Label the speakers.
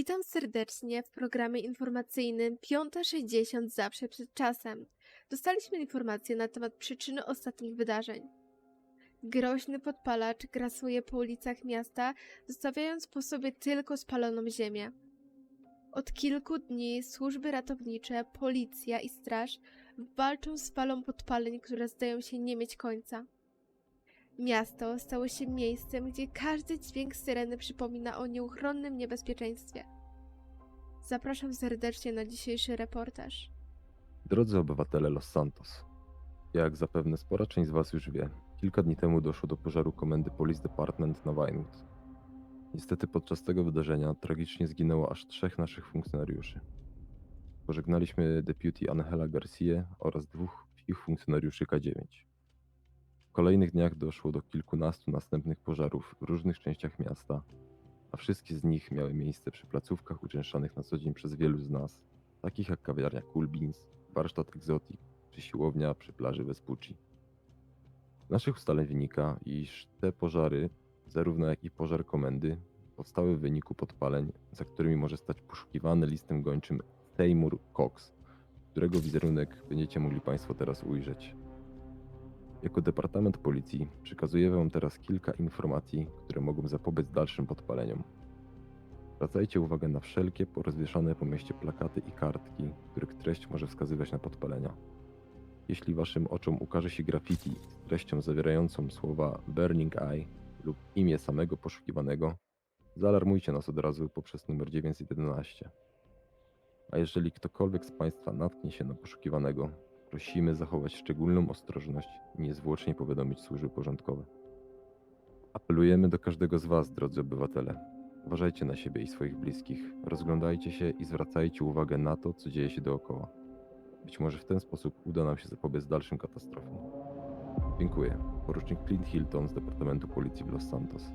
Speaker 1: Witam serdecznie w programie informacyjnym 5.60 zawsze przed czasem. Dostaliśmy informacje na temat przyczyny ostatnich wydarzeń. Groźny podpalacz grasuje po ulicach miasta, zostawiając po sobie tylko spaloną ziemię. Od kilku dni służby ratownicze, policja i straż walczą z falą podpaleń, które zdają się nie mieć końca. Miasto stało się miejscem, gdzie każdy dźwięk syreny przypomina o nieuchronnym niebezpieczeństwie. Zapraszam serdecznie na dzisiejszy reportaż.
Speaker 2: Drodzy obywatele Los Santos, jak zapewne spora część z Was już wie, kilka dni temu doszło do pożaru komendy Police Department na Vinewood. Niestety podczas tego wydarzenia tragicznie zginęło aż trzech naszych funkcjonariuszy. Pożegnaliśmy deputy Angela Garcia oraz dwóch ich funkcjonariuszy K9. W kolejnych dniach doszło do kilkunastu następnych pożarów w różnych częściach miasta, a wszystkie z nich miały miejsce przy placówkach uczęszczanych na co dzień przez wielu z nas, takich jak kawiarnia Beans, warsztat Exotic czy siłownia przy plaży Vespucci. Z naszych ustaleń wynika, iż te pożary, zarówno jak i pożar komendy, powstały w wyniku podpaleń, za którymi może stać poszukiwany listem gończym Seymour Cox, którego wizerunek będziecie mogli Państwo teraz ujrzeć. Jako Departament Policji przekazuję Wam teraz kilka informacji, które mogą zapobiec dalszym podpaleniom. Zwracajcie uwagę na wszelkie porozwieszane po mieście plakaty i kartki, których treść może wskazywać na podpalenia. Jeśli waszym oczom ukaże się graffiti z treścią zawierającą słowa Burning Eye lub imię samego poszukiwanego, zaalarmujcie nas od razu poprzez numer 911. A jeżeli ktokolwiek z Państwa natknie się na poszukiwanego, prosimy zachować szczególną ostrożność i niezwłocznie powiadomić służby porządkowe. Apelujemy do każdego z Was, drodzy obywatele, Uważajcie na siebie i swoich bliskich, rozglądajcie się i zwracajcie uwagę na to, co dzieje się dookoła. Być może w ten sposób uda nam się zapobiec dalszym katastrofom. Dziękuję. Porucznik Clint Hilton z Departamentu Policji w Los Santos.